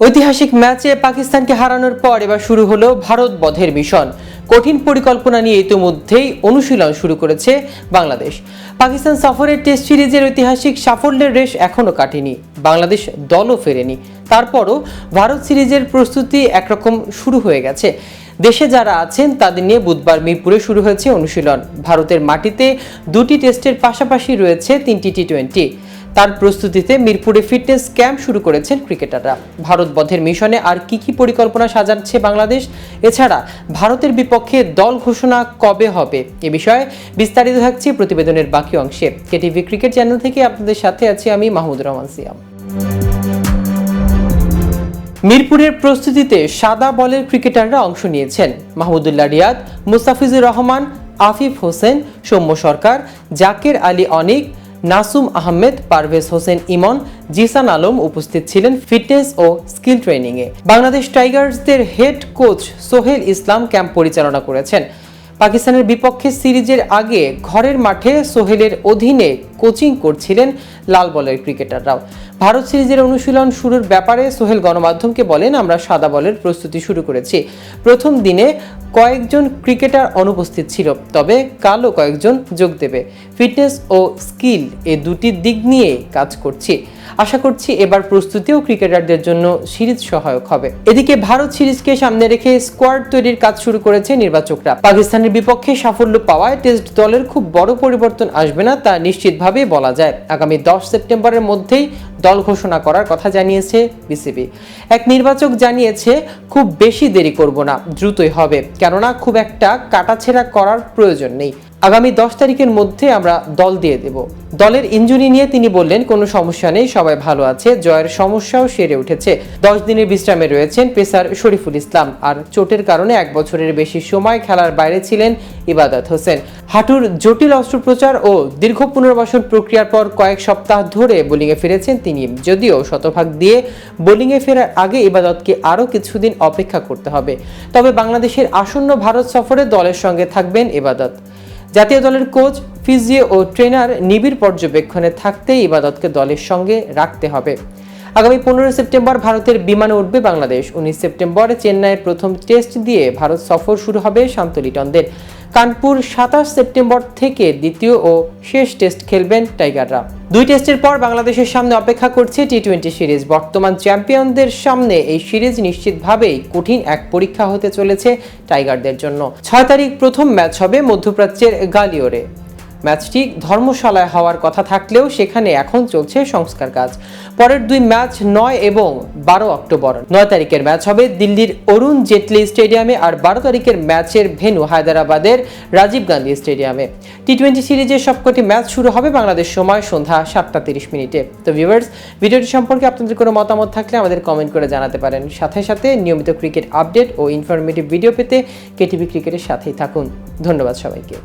ঐতিহাসিক ম্যাচে পাকিস্তানকে হারানোর পর এবার শুরু হলো ভারত বধের মিশন। কঠিন পরিকল্পনা নিয়ে ইতিমধ্যেই অনুশীলন শুরু করেছে বাংলাদেশ। পাকিস্তান সফরের টেস্ট সিরিজের ঐতিহাসিক সাফল্যের রেশ এখনও কাটেনি। বাংলাদেশ দলও ফেরেনি। তারপরও ভারত সিরিজের প্রস্তুতি একরকম শুরু হয়ে গেছে। দেশে যারা আছেন, তাদের নিয়ে বুধবার মিরপুরে শুরু হয়েছে অনুশীলন। ভারতের মাটিতে দুটি টেস্টের পাশাপাশি রয়েছে তিনটি টি টোয়েন্টি তার প্রস্তুতিতে মিরপুরে ফিটনেস ক্যাম্প শুরু করেছেন ক্রিকেটাররা। ভারত বধের মিশনে আর কি কি পরিকল্পনা সাজাচ্ছে বাংলাদেশ? এছাড়া ভারতের বিপক্ষে দল ঘোষণা কবে হবে? এ বিষয়ে বিস্তারিত থাকছে প্রতিবেদনের বাকি অংশে। কেটিভি ক্রিকেট চ্যানেল থেকে আপনাদের সাথে আছি আমি মাহমুদুর রহমান সিয়াম। মিরপুরের প্রস্তুতিতে সাদা বলের ক্রিকেটাররা অংশ নিয়েছেন। মাহমুদুল্লাহ রিয়াদ, মুস্তাফিজুর রহমান, আফিফ হোসেন, সৌম্য সরকার, জাকের আলী অনিক নাসুম আহমেদ, পারভেজ হোসেন ইমন, জিসান আলম উপস্থিত ছিলেন ফিটনেস ও স্কিল ট্রেনিংয়ে। Bangladesh টাইগার্সদের head coach Sohel Islam camp পরিচালনা করেছেন। পাকিস্তানের বিপক্ষে সিরিজের আগে ঘরের মাঠে সোহেলের অধীনে কোচিং করছিলেন লাল বলের ক্রিকেটাররাও। ভারত সিরিজের অনুশীলন শুরুর ব্যাপারে সোহেল গণমাধ্যমকে বলেন, আমরা সাদা বলের প্রস্তুতি শুরু করেছি। প্রথম দিনে কয়েকজন ক্রিকেটার অনুপস্থিত ছিল, তবে কালও কয়েকজন যোগ দেবে। ফিটনেস ও স্কিল এ দুটি দিক নিয়ে কাজ করছি। আশা করছি এবার প্রস্তুতিও ক্রিকেটারদের জন্য সিরিজ সহায়ক হবে। এদিকে ভারত সিরিজকে সামনে রেখে স্কোয়াড তৈরির কাজ শুরু করেছে নির্বাচকরা। পাকিস্তানের বিপক্ষে সাফল্য পাওয়ায় টেস্ট দলের খুব বড় পরিবর্তন আসবে না, তা নিশ্চিতভাবেই বলা যায়। আগামী দশ সেপ্টেম্বরের মধ্যেই দল ঘোষণা করার কথা জানিয়েছে বিসিবি। এক নির্বাচক জানিয়েছে, খুব বেশি দেরি করব না, দ্রুতই হবে। কেননা খুব একটা কাটাছেড়া করার প্রয়োজন নেই। আগামী দশ তারিখের মধ্যে আমরা দল দিয়ে দেব। দলের ইঞ্জুরি নিয়ে তিনি বললেন, কোনো সমস্যা নেই, সবাই ভালো আছে, জয়ের সমস্যাও সেরে উঠেছে। দশ দিনের বিশ্রামে রয়েছেন পেসার শরীফুল ইসলাম। আর চোটের কারণে এক বছরের বেশি সময় খেলার বাইরে ছিলেন ইবাদত হোসেন। হাঁটুর জটিল অস্ত্রোপচার ও দীর্ঘ পুনর্বাসন প্রক্রিয়ার পর কয়েক সপ্তাহ ধরে বোলিংয়ে ফিরেছেন তিনি। যদিও শতভাগ দিয়ে বোলিংয়ে ফেরার আগে ইবাদতকে আরও কিছুদিন অপেক্ষা করতে হবে। তবে বাংলাদেশের আসন্ন ভারত সফরে দলের সঙ্গে থাকবেন ইবাদত। জাতীয় দলের কোচ, ফিজিও ও ট্রেনার নিবিড় পর্যবেক্ষণে থাকতে ইবাদতকে দলের সঙ্গে রাখতে হবে। আগামী পনেরো সেপ্টেম্বর ভারতের বিমানে উঠবে বাংলাদেশ। উনিশ সেপ্টেম্বর চেন্নাইয়ের প্রথম টেস্ট দিয়ে ভারত সফর শুরু হবে শান্ত লিটনদের কানপুর সাতাশ সেপ্টেম্বর থেকে দ্বিতীয় ও শেষ টেস্ট খেলবেন টাইগাররা। দুই টেস্টের পর বাংলাদেশের সামনে অপেক্ষা করছে টি টোয়েন্টি সিরিজ। বর্তমান চ্যাম্পিয়নদের সামনে এই সিরিজ নিশ্চিতভাবেই কঠিন এক পরীক্ষা হতে চলেছে টাইগারদের জন্য। ছয় তারিখ প্রথম ম্যাচ হবে মধ্যপ্রাচ্যের গালিওরে। ম্যাচটি ধর্মশালায় হওয়ার কথা থাকলেও সেখানে এখন চলছে সংস্কার কাজ। পরের দুই ম্যাচ নয় এবং বারো অক্টোবর। নয় তারিখের ম্যাচ হবে দিল্লির অরুণ জেটলি স্টেডিয়ামে আর বারো তারিখের ম্যাচের ভেন্যু হায়দ্রাবাদের রাজীব গান্ধী স্টেডিয়ামে। টি টোয়েন্টি সিরিজের সবকটি ম্যাচ শুরু হবে বাংলাদেশ সময় সন্ধ্যা সাতটা তিরিশ মিনিটে। তো ভিউয়ার্স, ভিডিওটি সম্পর্কে আপনাদের কোনো মতামত থাকলে আমাদের কমেন্ট করে জানাতে পারেন। সাথে সাথে নিয়মিত ক্রিকেট আপডেট ও ইনফরমেটিভ ভিডিও পেতে কেটিভি ক্রিকেটের সাথেই থাকুন। ধন্যবাদ সবাইকে।